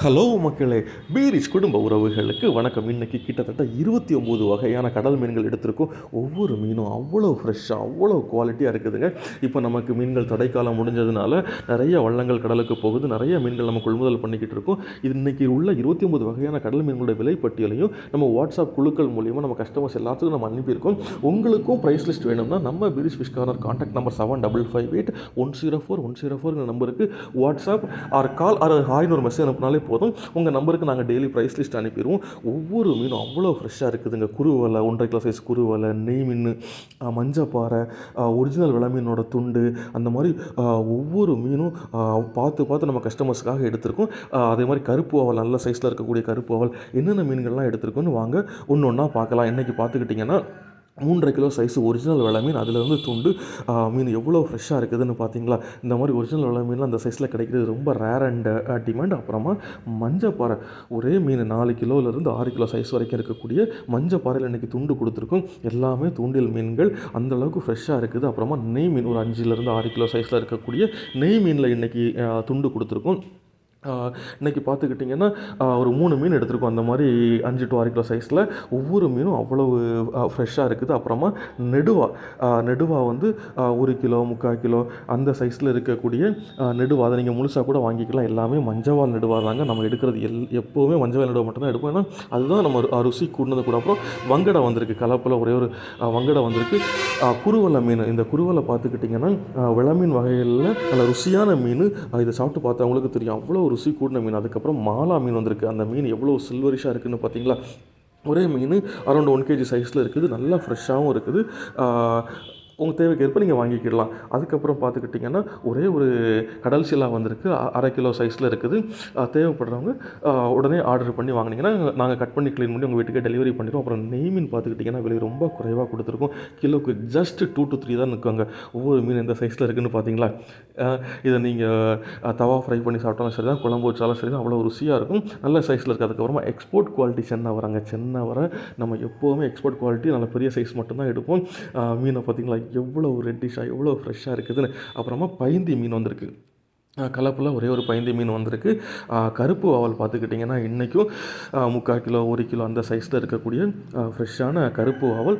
Hello மக்களே. பீரிஸ் குடும்ப உறவுகளுக்கு வணக்கம். இன்னைக்கு கிட்டத்தட்ட இருபத்தி ஒம்பது வகையான கடல் மீன்கள் எடுத்திருக்கோம். ஒவ்வொரு மீனும் அவ்வளோ ஃப்ரெஷ்ஷாக அவ்வளோ குவாலிட்டியாக இருக்குதுங்க. இப்போ நமக்கு மீன்கள் தடைக்காலம் முடிஞ்சதுனால நிறைய வள்ளங்கள் கடலுக்கு போகுது. நிறைய மீன்கள் நம்ம கொள்முதல் பண்ணிக்கிட்டு இருக்கோம். இது இன்றைக்கி உள்ள இருபத்தி ஒம்பது வகையான கடல் மீன்களோட விலைப்பட்டியலையும் நம்ம வாட்ஸ்அப் குழுக்கள் மூலியமாக நம்ம கஸ்டமர்ஸ் எல்லாத்துக்கும் நம்ம அனுப்பியிருக்கோம். உங்களுக்கும் ப்ரைஸ் லிஸ்ட் வேணும்னா நம்ம Peiris fish corner contact number seven double five eight one zero four one zero four நம்பருக்கு வாட்ஸ்அப் ஆர் கால் ஆர் ஹாய்னு ஒரு மெசேஜ் அனுப்பினாலே போதும். உங்கள் நம்பருக்கு நாங்கள் டெய்லி ப்ரைஸ் லிஸ்ட் அனுப்பிடுவோம். ஒவ்வொரு மீனும் அவ்வளோ ஃப்ரெஷ்ஷாக இருக்குதுங்க. குருவலை ஒன்றரை கிலோ சைஸ் குருவலை நெய் மீன் மஞ்சப்பாறை ஒரிஜினல் விலை மீனோட துண்டு அந்த மாதிரி ஒவ்வொரு மீனும் பார்த்து பார்த்து நம்ம கஸ்டமர்ஸ்க்காக எடுத்திருக்கோம். அதே மாதிரி கருப்பு அவல் நல்ல சைஸில் இருக்கக்கூடிய கருப்பு அவல் என்னென்ன மீன்கள்லாம் எடுத்திருக்கோன்னு வாங்க ஒன்று ஒன்றா பார்க்கலாம். இன்றைக்கி பார்த்துக்கிட்டிங்கன்னா மூன்றரை கிலோ சைஸ் ஒரிஜினல் வெள்ளை மீன் அதில் வந்து துண்டு மீன் எவ்வளோ ஃப்ரெஷ்ஷாக இருக்குதுன்னு பார்த்தீங்களா இந்த மாதிரி ஒரிஜினல் வெள்ளை மீன்லாம் அந்த சைஸில் கிடைக்கிறது ரொம்ப ரேர் அண்ட் டிமாண்ட் அப்புறமா மஞ்சப்பாறை. ஒரே மீன் நாலு கிலோலேருந்து ஆறு கிலோ சைஸ் வரைக்கும் இருக்கக்கூடிய மஞ்சப்பாறையில் இன்றைக்கி துண்டு கொடுத்துருக்கோம். எல்லாமே தூண்டில் மீன்கள். அந்தளவுக்கு ஃப்ரெஷ்ஷாக இருக்குது. அப்புறமா நெய் மீன் ஒரு அஞ்சுலேருந்து ஆறு கிலோ சைஸில் இருக்கக்கூடிய நெய் மீனில் இன்றைக்கி துண்டு கொடுத்துருக்கோம். இன்றைக்கி பார்த்துக்கிட்டிங்கன்னா ஒரு மூணு மீன் எடுத்திருக்கோம். அந்த மாதிரி அஞ்சு டு ஆறு கிலோ சைஸில் ஒவ்வொரு மீனும் அவ்வளவு ஃப்ரெஷ்ஷாக இருக்குது. அப்புறமா நெடுவா நெடுவா வந்து ஒரு கிலோ முக்கால் கிலோ அந்த சைஸில் இருக்கக்கூடிய நெடுவா. அதை நீங்கள் முழுசாக கூட வாங்கிக்கலாம். எல்லாமே மஞ்சவால் நெடுவா தாங்க நம்ம எடுக்கிறது. எல் எப்போவுமே மஞ்சவால் நெடுவா மட்டும்தான் எடுப்போம். ஏன்னா அதுதான் நம்ம ருசி கூடினது கூட. அப்புறம் வங்கடை வந்திருக்கு. கலப்பில் ஒரே ஒரு வங்கடை வந்திருக்கு. ஆஹ் குருவலை மீன். இந்த குருவலை பார்த்துக்கிட்டிங்கன்னா விளமீன் மீன் வகைகளில் நல்ல ருசியான மீன். இதை சாப்பிட்டு பார்த்தவங்களுக்கு தெரியும். அவ்வளோ ருசி கூடின மீன் அதுக்கப்புறம் மாலா மீன் வந்திருக்கு. அந்த மீன் எவ்வளோ சில்வரிஷாக இருக்குன்னு பார்த்தீங்களா ஒரே மீன் அரௌண்ட் ஒன் கேஜி சைஸில் இருக்குது. நல்லா ஃப்ரெஷ்ஷாகவும் இருக்குது. உங்கள் தேவைக்கேற்ப நீங்கள் வாங்கிக்கிடலாம். அதுக்கப்புறம் பார்த்துக்கிட்டிங்கன்னா ஒரே ஒரு கடல் சிலா வந்திருக்கு. அரை கிலோ சைஸில் இருக்குது. தேவைப்படுறவங்க உடனே ஆர்டர் பண்ணி வாங்கினீங்கன்னா நாங்கள் கட் பண்ணி க்ளீன் பண்ணி உங்கள் வீட்டுக்கே டெலிவரி பண்ணிடுவோம். அப்புறம் நெய் மீன் பார்த்துக்கிட்டிங்கன்னா விலை ரொம்ப குறைவாக கொடுத்துருக்கோம். கிலோக்கு ஜஸ்ட் டூ டு த்ரீ தான் நிற்குவாங்க ஒவ்வொரு மீன் எந்த சைஸில் இருக்குன்னு பார்த்தீங்களா இதை நீங்கள் தவா ஃப்ரை பண்ணி சாப்பிட்டாலும் சரி தான் குழம்பு வச்சாலும் சரி தான் அவ்வளோ ருசியாக இருக்கும். நல்ல சைஸில் இருக்குது அதுக்கப்புறமா எக்ஸ்போர்ட் குவாலிட்டி சென்னை வராங்க. சென்னை வர நம்ம எப்போவுமே எக்ஸ்போர்ட் குவாலிட்டி நல்ல பெரிய சைஸ் மட்டும்தான் எடுப்போம். மீனை பார்த்தீங்களா எவ்வளோ ரெட்டிஷாக எவ்வளோ ஃப்ரெஷ்ஷாக இருக்குதுன்னு அப்புறமா பயந்தி மீன் வந்திருக்கு. கலப்பில் ஒரே ஒரு பயந்து மீன் வந்திருக்கு. கருப்பு வாவல் பார்த்துக்கிட்டிங்கன்னா இன்றைக்கும் முக்கால் கிலோ ஒரு கிலோ அந்த சைஸில் இருக்கக்கூடிய ஃப்ரெஷ்ஷான கருப்பு வாவல்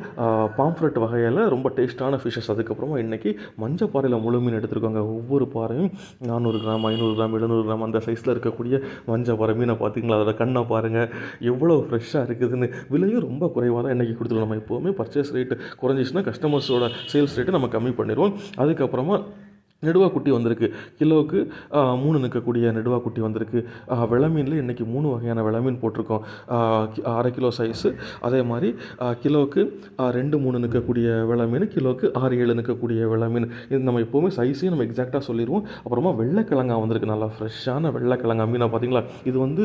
பாம்ஃப்ரெட் வகையில் ரொம்ப டேஸ்ட்டான ஃபிஷ்ஷஸ் அதுக்கப்புறமா இன்றைக்கி மஞ்சள் பாறையில் முழு மீன் எடுத்துருக்காங்க. ஒவ்வொரு பாறையும் நானூறு கிராம் ஐநூறு கிராம் எழுநூறு கிராம் அந்த சைஸில் இருக்கக்கூடிய மஞ்சள் பாறை மீனை பார்த்தீங்களா? அதோட கண்ணை பாருங்கள் எவ்வளோ ஃப்ரெஷ்ஷாக இருக்குதுன்னு. விலையும் ரொம்ப குறைவாக தான் இன்றைக்கி கொடுத்துருவோம் நம்ம எப்போவுமே பர்ச்சேஸ் ரேட்டு குறைஞ்சிச்சுன்னா கஸ்டமர்ஸோட சேல்ஸ் ரேட்டு நம்ம கம்மி பண்ணிடுவோம். அதுக்கப்புறமா நெடுவா குட்டி வந்திருக்கு. கிலோவுக்கு மூணு நிற்கக்கூடிய நெடுவா குட்டி வந்திருக்கு. ஆ, மீனில் இன்றைக்கி மூணு வகையான விள மீன் போட்டிருக்கோம் அரை கிலோ சைஸு அதே மாதிரி கிலோவுக்கு ரெண்டு மூணு நிற்கக்கூடிய விள மீன் கிலோவுக்கு ஆறு ஏழு நிற்கக்கூடிய விள மீன் இது நம்ம எப்போவுமே சைஸையும் நம்ம எக்ஸாக்டாக சொல்லிடுவோம். அப்புறமா வெள்ளைக்கிழங்கா வந்திருக்கு. நல்லா ஃப்ரெஷ்ஷான வெள்ளைக்கிழங்கா மீனாக பார்த்தீங்களா இது வந்து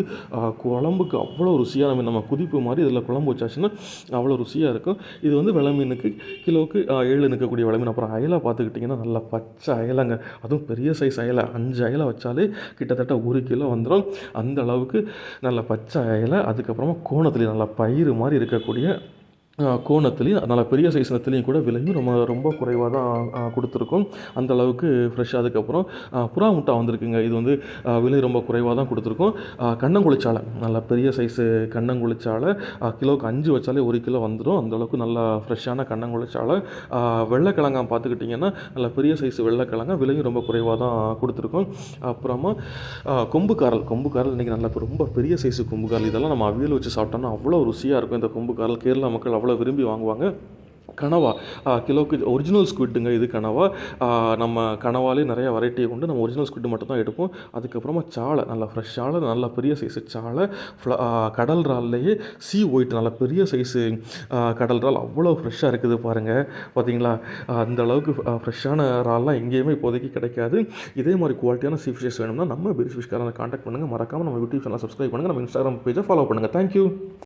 குழம்புக்கு அவ்வளோ ருசியான மீன். நம்ம குதிப்பு மாதிரி இதில் குழம்பு வச்சாச்சுன்னா அவ்வளோ ருசியாக இருக்கும். இது வந்து விள மீனுக்கு கிலோவுக்கு ஏழு நிற்கக்கூடிய விள மீன் அப்புறம் அயலாக பார்த்துக்கிட்டிங்கன்னா நல்லா பச்சை அயலாங்க அதுவும் பெரிய சைஸ் அயலை. அஞ்சு அயலை வச்சாலே கிட்டத்தட்ட ஒரு கிலோ வந்துடும் அந்த அளவுக்கு நல்ல பச்சை அயலை. அதுக்கப்புறமா கோணத்துலேயே நல்லா பயிறு மாதிரி இருக்கக்கூடிய கோணத்துலேயும் நல்ல பெரிய சைஸ் நத்துலேயும் கூட விலையும் நம்ம ரொம்ப குறைவாக தான் கொடுத்துருக்கோம். அந்த அளவுக்கு ஃப்ரெஷ்ஷாக அதுக்கப்புறம் புறா முட்டா வந்திருக்குங்க. இது வந்து விலை ரொம்ப குறைவாக தான் கொடுத்துருக்கோம். ஆ, கண்ணங்குளிச்சாலை நல்ல பெரிய சைஸு கண்ணங்குளிச்சாலை கிலோவுக்கு அஞ்சு வச்சாலே ஒரு கிலோ வந்துடும் அந்த அளவுக்கு நல்லா ஃப்ரெஷ்ஷான கண்ணங்குளிச்சாலை ஆ, வெள்ளைக்கிழங்கா பார்த்துக்கிட்டிங்கன்னா நல்ல பெரிய சைஸ் வெள்ளைக்கிழங்கா விலையும் ரொம்ப குறைவாக தான் கொடுத்துருக்கோம். அப்புறமா கொம்புக்காரல். கொம்புக்காரல் இன்றைக்கி நல்ல ரொம்ப பெரிய சைஸு கொம்புக்காரல். இதெல்லாம் நம்ம அவியல் வச்சு சாப்பிட்டோம்னா அவ்வளோ ருசியாக இருக்கும். இந்த கொம்புக்காரல் கேரளா மக்கள் அவ்வளோ விரும்பி வாங்குவாங்க. கனவா கிலோக்கு கிலோவுக்கு ஒரிஜினல் ஸ்குவிட்டுங்க இது கனவா. நம்ம கனவாலே நிறைய வெரைட்டியை கொண்டு நம்ம ஒரிஜினல் ஸ்குவிட் மட்டும் தான் எடுப்போம். அதுக்கப்புறமா சாலை நல்லா ஃப்ரெஷ் சாலை நல்ல பெரிய சைஸு சாலை ஃப்ள- கடல் ரால்லையே சி ஒயிட் நல்ல பெரிய சைஸு கடல் இறால் அவ்வளோ ஃப்ரெஷ்ஷாக இருக்குது பாருங்கள் பார்த்தீங்களா அந்த அளவுக்கு ஃப்ரெஷ்ஷான ரால்லாம் எங்கேயுமே இப்போதைக்கு கிடைக்காது. இதே மாதிரி குவாலிட்டியான சீ ஃபிஷஸ் வேணும்னா நம்ம பெரிய ஃபிஷ்காரனை காண்டாக்ட் பண்ணுங்கள் மறக்காமல் நம்ம யூடியூப் சேனல் சப்ஸ்கிரைப் பண்ணுங்கள் நம்ம இன்ஸ்டாகிராம் பேஜை ஃபாலோ பண்ணுங்கள் தேங்க்யூ